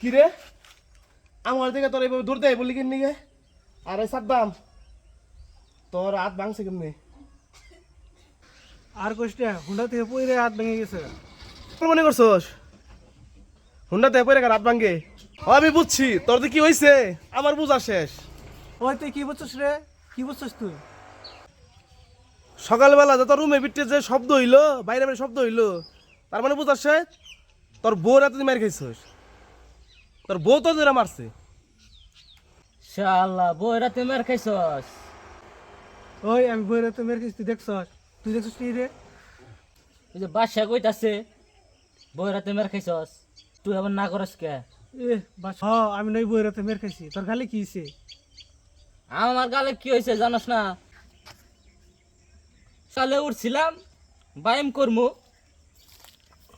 কি রে আমার দিকে তোর এইভাবে দৌড় দেয় বলি কিনি গে? আরে সাদ্দাম তোর হাত ভাঙছে কেমনি? আর কোষ্টা হুন্ডা থেকে পইরে হাত ভেঙে গেছে। তোর মনে করছস? হুন্ডা দেয় পরে হাত ভাঙে? ও, আমি বুঝছি তোর তো কি হয়েছে আমার বুঝা শেষ। ওই তুই কি বুঝছিস রে? কি বুঝছিস তুই? সকালবেলা যে তোর রুমে বিটে যে শব্দ হইল বাইরে বাইরে শব্দ হইল তার মানে বুঝাস তোর বউ রাতে তুই মার খাইছস। তোর বউ তো ধরে মারছে। শালা বইরা তুই মার খাইছস। ওই আমি বইরে তো মেরে গেছি তুই দেখছস? তুই দেখছস কি রে? ওই যে বাদশা কইতাছে বইরা তুই মার খাইছস। তুই আবার না করস কে? এ বাস হ আমি নই বইরে তো মেরে খাইছি। তোর খালি কি হইছে? আমার গালে কি হয়েছে জানোস না? সালে উঠছিলাম ব্যায়াম করমু।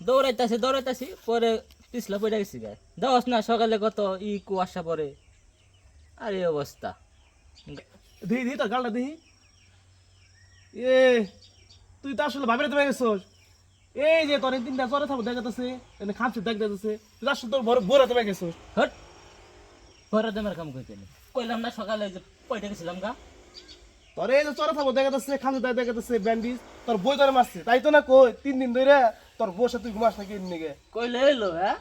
দৌড়াইতাছি দৌড়াইতাছি পরে পিছলা পড়ে গেছি গায়ে দেওয়াস না সকালে কত? ই কুয়াশা পরে আর এই অবস্থা। দিহি দিহি তোর গালটা দিহি। এ তুই তো আসলে ভাবিরে তুমি গেছস। এই যে তোর তিনটা জ্বরে থাকো দেখাতেছে এনে খামছে দেখ দেখাতেছে তুই আসলে তোর বড় বড় তুমি গেছস। হট। পরে তোমার কাম করতে কইলাম না সকালে যে পয়টা গেছিলাম গা। তোর এই যে জ্বরে থাকো দেখাতেছে খামছে দেখ দেখাতেছে ব্যান্ডিজ। তোর বই তোরে মারছে। তাই তো না কই তিন দিন ধরে তোর বসে তুই ঘুমাস নাকি এমনি গে? কইলে এলো হ্যাঁ?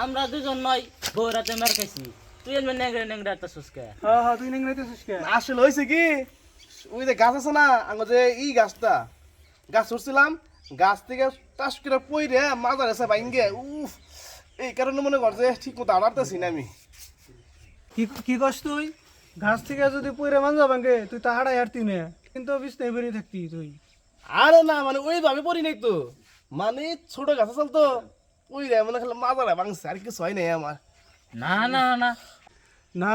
আমরা দুজন নয় বৌরাতে মার খাইছি। তুই এমনি নেংড়ে নেংড়ে একটা সুস্কে হ্যাঁ হ্যাঁ তুই নেংরাইতেছিস কে? আসলে হয়েছে কি ওই যে গাছ আছে না আঙ্গ যে ই গাছটা গাছ উঠছিলাম গাছ থেকে টাস করে পইরে মাজার এসে বাইঙ্গে উফ এই কারণে মনে কর যে ঠিক মতো আড়াতেছি না আমি। কি কি কস তুই? ঘাস থেকে যদি পইরে মানজা ভাঙে তুই তা হাড়াই হারতি না। কিন্তু বিছনায় বেরিয়ে থাকতি তুই। আরে না মানে ওইভাবে পড়ি নাই তো। মানে ছোট গাছ আছে তো ওই রে মানে খালি মাজারে ভাঙছে আর কিছু হয় নাই আমার। না না না। না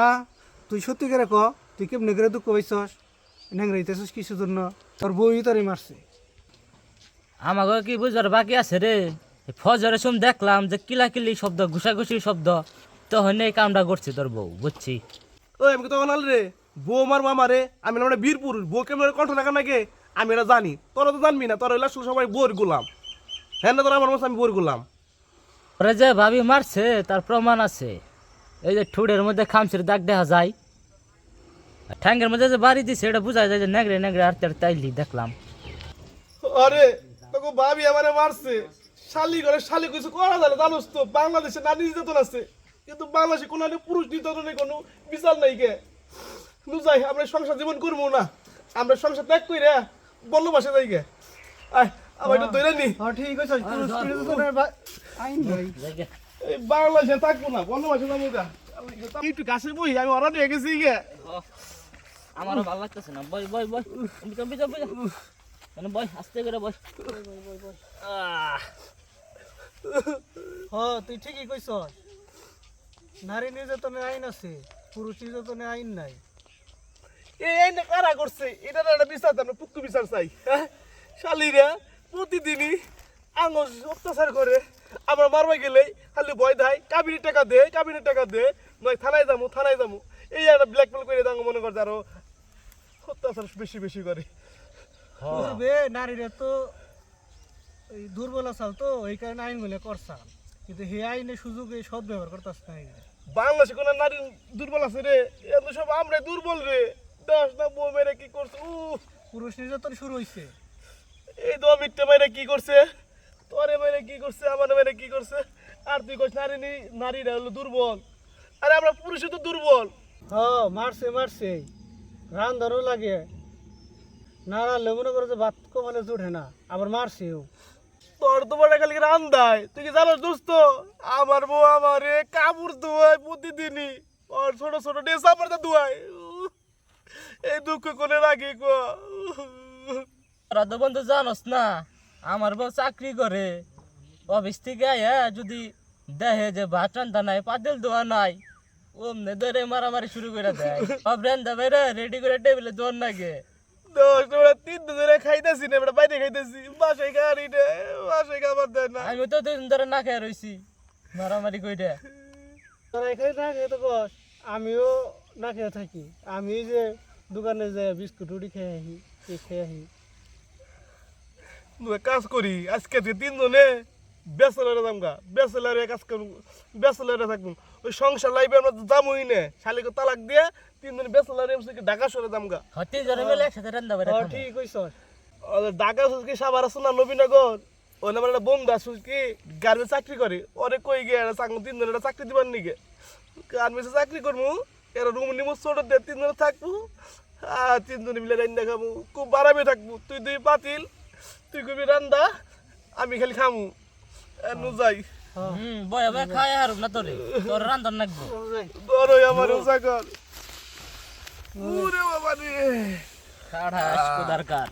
তুই সত্যি করে ক তুই কেমনে করে দুঃখ পাইছস? নেংরাইতেছিস কিছু জন্য? তোর বই তোরে মারছে। আমাকে কি বুঝার বাকি আছে রে? এই ফজরে শুন দেখলাম যে কিলাকিলি শব্দ ঘুষাঘুষি শব্দ তখন এই কামটা করছি তোর বউ বুঝছি? ওই আমি তো বনাল রে? বউ আমার মামা রে? আমি মানে বীর পুরুষ বউ কেমন কণ্ঠ রাখা নাকি? আমি এটা জানি। তোরা তো জানবি না তোরা হইলে সবাই বোর গুলাম। হ্যাঁ না তোরা আমার মতো আমি বোর গুলাম? ওরা যে ভাবি মারছে তার প্রমাণ আছে। এই যে ঠুডের মধ্যে খামচির দাগ দেখা যায়। ঠ্যাঙ্গের মধ্যে যে বাড়ি দিছে এটা বোঝা যায় যে নেগড়ে নেগড়ে আর তার তাইলি দেখলাম। আরে তোকে ভাবি আমারে মারছে। শালি করে শালি কিছু করা যায় না জানোস তো বাংলাদেশে নারী নির্যাতন আছে। কিন্তু বাংলাদেশে কোনো নারী পুরুষ নির্যাতনের কোনো বিচার নাই কে। নু যাই আমরা সংসার জীবন করব না। আমরা সংসার ত্যাগ করে বন্যবাসে যাই গে। আয় আমার এটা ধরে নি। হ্যাঁ ঠিক আছে আইন ভাই দেখে এই বাংলাদেশে থাকব না বন্যবাসে যাব একটু গাছে বই আমি অর্ডার দিয়ে গেছি গে আমারও ভালো লাগতেছে না। বই বই বই। বিজা বিজা মানে বই আস্তে করে বই। হ তুই ঠিকই কইছ নারী নির্যাতনের আইন আছে পুরুষ নির্যাতনের আইন নাই। এই কারা করছে? এটা না একটা বিচার আমরা পুক্কু বিচার চাই হ্যাঁ? শালিরা প্রতিদিনই আঙুল অত্যাচার করে। আমরা মারবা গেলে খালি ভয় দেয় কাবিনের টাকা দে কাবিনের টাকা দে নয় থানায় যাব থানায় যাব এই একটা ব্ল্যাকমেল করে দাঙ্গ মনে করছে আরও অত্যাচার বেশি বেশি করে। পূর্বে নারীরা তো এই দুর্বল আসাল তো এই কারণে কিন্তু হে আইনে সুযোগে সদ ব্যবহার করতেছ না বাংলাদেশে কোনো নারী দুর্বল আছে রে? এত সব আমরা দুর্বল রে। দশ না বউ মেরে কি করছে? উ পুরুষ নির্যাতন শুরু হয়েছে এই দো মিথ্যে মেরে কি করছে? তোরে মেরে কি করছে আমার মেরে কি করছে? আর তুই কইস নারী নি- নারীরা হলো দুর্বল। আরে আমরা পুরুষ তো দুর্বল। হ মারছে মারছে। রান ধরো লাগে। না রানলে মনে করো যে ভাত কমালে জুটে না আবার মারছেও। তোর তো বড় খালি রান দেয়। তুই কি জানো দোস্ত? আমার বউ আমারে কাপড় ধোয়ায় প্রতিদিনই। ওর ছোট ছোট ড্রেস আমার ধোয়ায়। উহ, এই দুঃখ কোনে রাখি তোরা তো বন্ধু জানোস না। আমার বউ চাকরি করে। অফিস থেকে আয়া যদি দেখে যে ভাত রান্ধা নাই পাতিল দোয়া নাই ওমনে ধরে মারামারি শুরু করে দেয়। সব রান্ধা বাইরে রেডি করে টেবিলে দোয়ার নাগে। তিন দিন ধরে খাইতেছি। না। আমি তো দুদিন ধরে খেয়ে মারামারি আমিও না খেয়ে থাকি। আমি যে দোকানে যে বিস্কুট রুটি খেয়ে আসি কেক খেয়ে আসি তুই কাজ করি আজকে তুই তিনজনে বেসেলারে দামগা বেসেলারে কাজ করুন বেসেলারে থাকুন ওই সংসার লাইফে আমরা তো দামই না। শালিকে তালাক দিয়ে তিনজন বেসেলারে এমসিকে ঢাকা সরে দামগা হতে জনে মিলে একসাথে রান্না করে হ্যাঁ ঠিক কইছ। ঢাকা সুজকি সাবার আছে না নবীনগর? ওই আমার একটা বন্ধু আছে কি গার্মেন্টস চাকরি করে। ওরে কই গিয়ে একটা তিন জনের চাকরি দিবার নিকে গার্মেন্টসে চাকরি করব? এরা রুম নিমু ছোট দিয়ে তিন জনে থাকব। আর তিনজনে মিলে রান্না খাব। খুব বাড়াবে থাকব। তুই দুই পাতিল তুই কবি রান্দা আমি খালি খামু। নু যাই হুম বয়া বয়া খায় আর না তোরে। তোর রান্দন লাগবে তোর ওই আমার উষা কর ওরে বাবা রে। খাড়া দরকার।